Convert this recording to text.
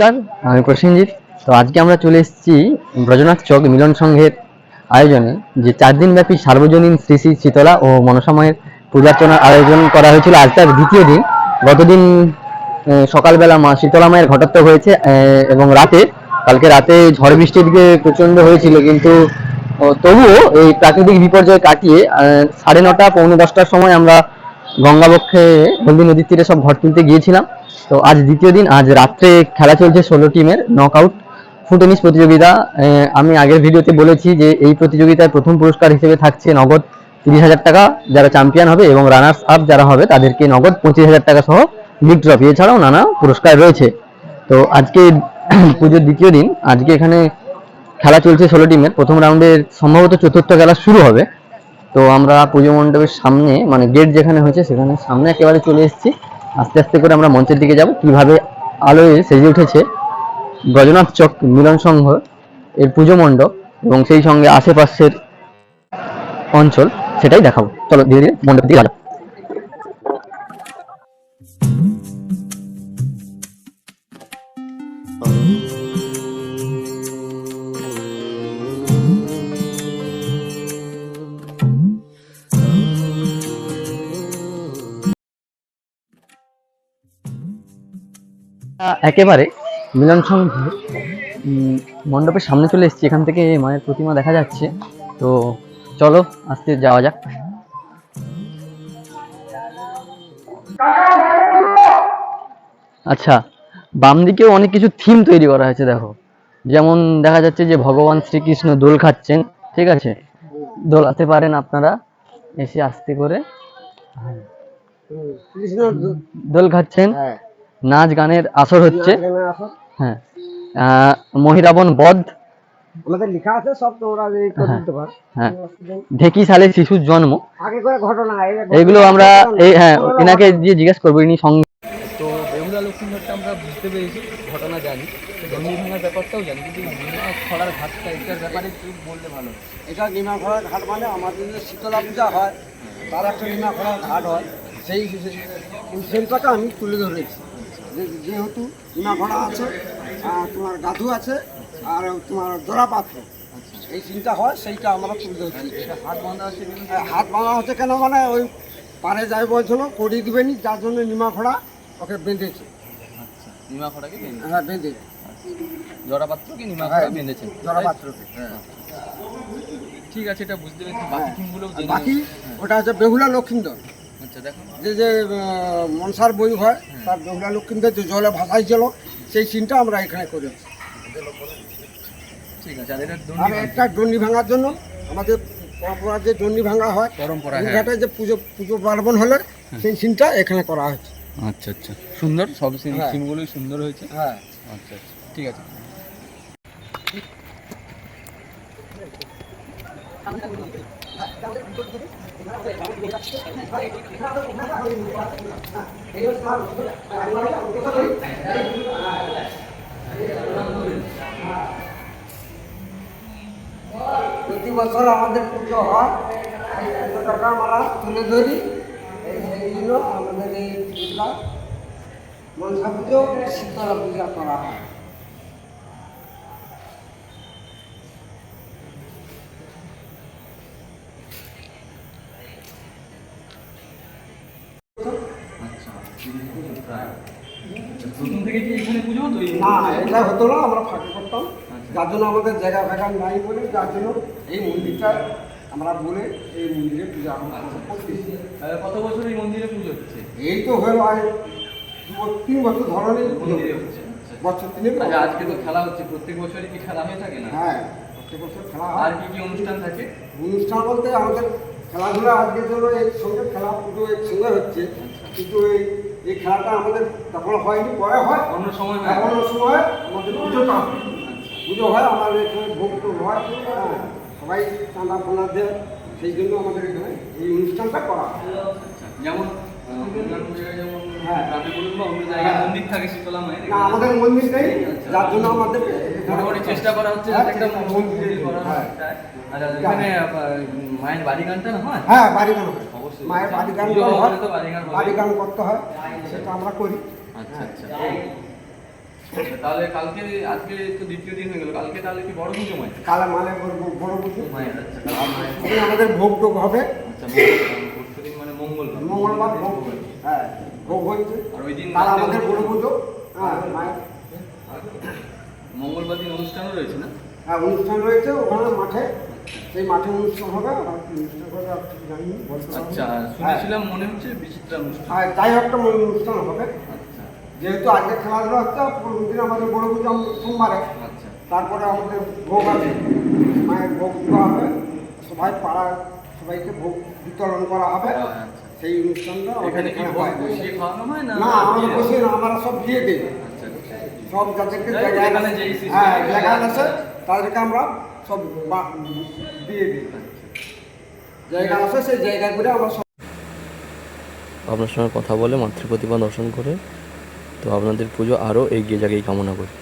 নমস্কার, আমি প্রসেনজিৎ। তো আজকে আমরা চলে এসেছি ব্রজনাথ চক মিলন সংঘের আয়োজনে, যে চার দিনব্যাপী সার্বজনীন শ্রী শ্রী শীতলা ও মনসাময়ের পূজার্চনার আয়োজন করা হয়েছিল। আজ তার দ্বিতীয় দিন। গতদিন সকালবেলা মা শীতলা মায়ের ঘটোৎসব হয়েছে এবং রাতে, কালকে রাতে ঝড় বৃষ্টির দিকে প্রচণ্ড হয়েছিল, কিন্তু তবুও এই প্রাকৃতিক বিপর্যয় কাটিয়ে সাড়ে নটা, পৌনে দশটার সময় আমরা গঙ্গাবক্ষে হলদি নদীর তীরে সব ঘর তুলতে গিয়েছিলাম। তো আজ দ্বিতীয় দিন, আজ রাত্রে খেলা চলছে ষোলো টিমের নক আউট ফুট টেনিস প্রতিযোগিতা। আমি আগের ভিডিওতে বলেছি যে এই প্রতিযোগিতায় প্রথম পুরস্কার হিসেবে থাকছে নগদ তিরিশ হাজার টাকা। যারা চ্যাম্পিয়ন হবে এবং রানার্স আপ যারা হবে, তাদেরকে নগদ পঁচিশ হাজার টাকা সহ লিগ ট্রফি এছাড়াও নানা পুরস্কার রয়েছে। তো আজকে পুজোর দ্বিতীয় দিন, আজকে এখানে খেলা চলছে ষোলো টিমের। প্রথম রাউন্ডের সম্ভবত চতুর্থ খেলা শুরু হবে। তো আমরা পুজো মণ্ডপের সামনে মানে গেট যেখানে হয়েছে সেখানে সামনে একেবারে চলে এসেছি। আস্তে আস্তে করে আমরা মঞ্চের দিকে যাব। কীভাবে আলোয় সেজে উঠেছে গজনাথ চক মিলন সংঘ এর পুজো মণ্ডপ এবং সেই সঙ্গে আশেপাশের অঞ্চল সেটাই দেখাবো। চলো ধীরে ধীরে মণ্ডপ দিয়ে যাব একেবারে মিলন সংঘ মণ্ডপের সামনে চলে এসেছি। এখান থেকে মায়ের প্রতিমা দেখা যাচ্ছে। তো চলো আস্তে যাওয়া যাক। আচ্ছা বাম দিকেও অনেক কিছু থিম তৈরি করা হয়েছে দেখো। যেমন দেখা যাচ্ছে যে ভগবান শ্রীকৃষ্ণ দোল খাচ্ছেন ঠিক আছে? দোলাতে পারেন আপনারা এসে আস্তে করে। দোল খাচ্ছেন। হ্যাঁ। নাচ গানের আসর হচ্ছে। হ্যাঁ আহ, মহিরাবণ বধ লেখা আছে সব তোমরা হ্যাঁ। দিতে পারো হ্যাঁ ঢেকি সালে শিশুর জন্ম আগে করে ঘটনা এগুলো আমরা এই হ্যাঁ এনাকে দিয়ে জিজ্ঞেস করব ইনি সঙ্গে তো বেহুলা আমরা বুঝতে পেরেছি ঘটনা জানি জমি ভাঙার ব্যাপারটাও জানি কিন্তু ভীমা খড়ার ঘাটটা এটার ব্যাপারে একটু বললে ভালো এটা নিমাখড়ার ঘাট মানে আমাদের যে শীতলা পূজা হয় তার একটা নিমাখড়ার ঘাট হয় সেই সেইটাকে আমি তুলে ধরেছি যেহেতু নিমাখড়া আছে আর তোমার গাধু আছে আর তোমার জোড়া পাত্র এই চিন্তা হয় সেইটা আমরা তুলে ধরছি। হাত বাঁধা আছে হ্যাঁ, হাত বাঁধা হচ্ছে কেন মানে ওই পারে যাই বলছিল করি দিবেনি যার জন্য নিমাখড়া ওকে বেঁধেছে। আচ্ছা নিমা বেঁধে হ্যাঁ বেঁধেছে। জড়াপাত্রকে নিমা হ্যাঁ। খড়া বেঁধেছেন জোড়া পাত্রকে হ্যাঁ। ঠিক আছে এটা বুঝতে পেরেছি। বাকি থিমগুলোও বাকি ওটা হচ্ছে বেহুলা লক্ষিন্দর। আচ্ছা দেখো যে যে মনসার বই হয় তার বেহুলা লক্ষিন্দর যে জলে ভাসাই ছিল সেই সিনটা আমরা এখানে করেছি ঠিক আছে আর একটা দণ্ডি ভাঙার জন্য আমাদের পরম্পরা যে ডন্ডি ভাঙা হয় পরম্পরা হ্যাঁ। ঘাটে যে পুজো পুজো পার্বণ হলে সেই সিনটা এখানে করা হয়েছে। আচ্ছা আচ্ছা। সুন্দর সব হ্যাঁ। থিমগুলোই সুন্দর হয়েছে। হ্যাঁ। আচ্ছা আচ্ছা। ঠিক আছে। প্রতি বছর আমাদের পুজো হয়। পুজোটাকে আমরা তুলে ধরি। আমাদের এই পূজা মনসা পুজো, শীতলা পূজা করা হয়। প্রথম থেকে কি এখানে পুজো হতো? না এটা হতো না আমরা ফাঁকি করতাম। যার জন্য আমাদের জায়গা ফাঁকা নাই বলে যার জন্য এই মন্দিরটা আমরা বলে এই মন্দিরে পূজা করতেছি কত বছর এই মন্দিরে পুজো হচ্ছে? এই তো হলো তিন বছর ধরনের মন্দিরে হচ্ছে। আচ্ছা। বছর তিনে আচ্ছা আজকে তো খেলা হচ্ছে প্রত্যেক বছরই কি খেলা হয়ে থাকে না? হ্যাঁ প্রত্যেক বছর খেলা আর কি কি অনুষ্ঠান থাকে? অনুষ্ঠান বলতে আমাদের খেলাধুলা আজকের জন্য এর সঙ্গে খেলা পুজো এর সঙ্গে হচ্ছে কিন্তু এই এই খেলাটা আমাদের তখন হয়নি পরে হয়। অন্য সময় হয় এখন সময় আমাদের পুজোটা হয় পুজো হয় আমাদের এখানে ভোগ টোগ হয়। হ্যাঁ, সবাই চাঁদা ফাঁদা দেয় সেই জন্য আমাদের এখানে এই অনুষ্ঠানটা করা হয়। আচ্ছা, যেমন হ্যাঁ। অন্য আমাদের মন্দির নেই যার জন্য আমাদের মোটামুটি চেষ্টা করা হচ্ছে হ্যাঁ, একটা মন্দির করা হ্যাঁ। যায় আচ্ছা এখানে মায়ের বাড়ি গানটা হয়? হ্যাঁ বাড়ি গান হয়। মায়ের বাড়ি গান পুজো করা হয়। হলে বাড়ি গান হবে। বাড়ি গান করতে হয় সেটা আমরা করি। আচ্ছা আচ্ছা। তাহলে কালকে আজকে তো দ্বিতীয় দিন হয়ে গেল। কালকে তাহলে কি বড় পুজো মায়ের? কালা মানে বড়- বড় পুজো। মায়ের আচ্ছা কালকে মায়ের ওখানে আমাদের ভোগ টোগ হবে। আচ্ছা মঙ্গলবার দিন মানে মঙ্গলবার। মঙ্গলবার ভোগ। হ্যাঁ ভোগ আর ওই দিন কাল আমাদের বড় অনুষ্ঠান- পুজো। হ্যাঁ মঙ্গলবার দিন অনুষ্ঠানও রয়েছে না? হ্যাঁ অনুষ্ঠান রয়েছে ওখানে মাঠে। সেই মাঠে অনুষ্ঠান হবে আর অনুষ্ঠান হবে জানি। আচ্ছা শুনেছিলাম মনে হচ্ছে বিচিত্রা অনুষ্ঠান। হ্যাঁ যাই একটা অনুষ্ঠান হবে। আচ্ছা। যেহেতু আজকে খেলাধুলা হচ্ছে পরের দিন আমাদের বড় পুজো সোমবারে। আচ্ছা। তারপরে আমাদের ভোগ আছে। মায়ের ভোগ দেওয়া হবে। সবাই পাড়ার সবাইকে ভোগ বিতরণ করা হবে। আচ্ছা। সেই অনুষ্ঠানটা এখানে হয়। না আমাদের বসে না আমরা সব দিয়ে দিই। সব যাদেরকে system হ্যাঁ। আছে তাদেরকে আমরা সব দিয়ে দিই। জায়গা আছে সেই জায়গায় করে আমরা সব আপনার সঙ্গে কথা বলে মাতৃপ্রতিমা দর্শন করে তো আপনাদের পুজো আরও এগিয়ে যাক এই কামনা করি।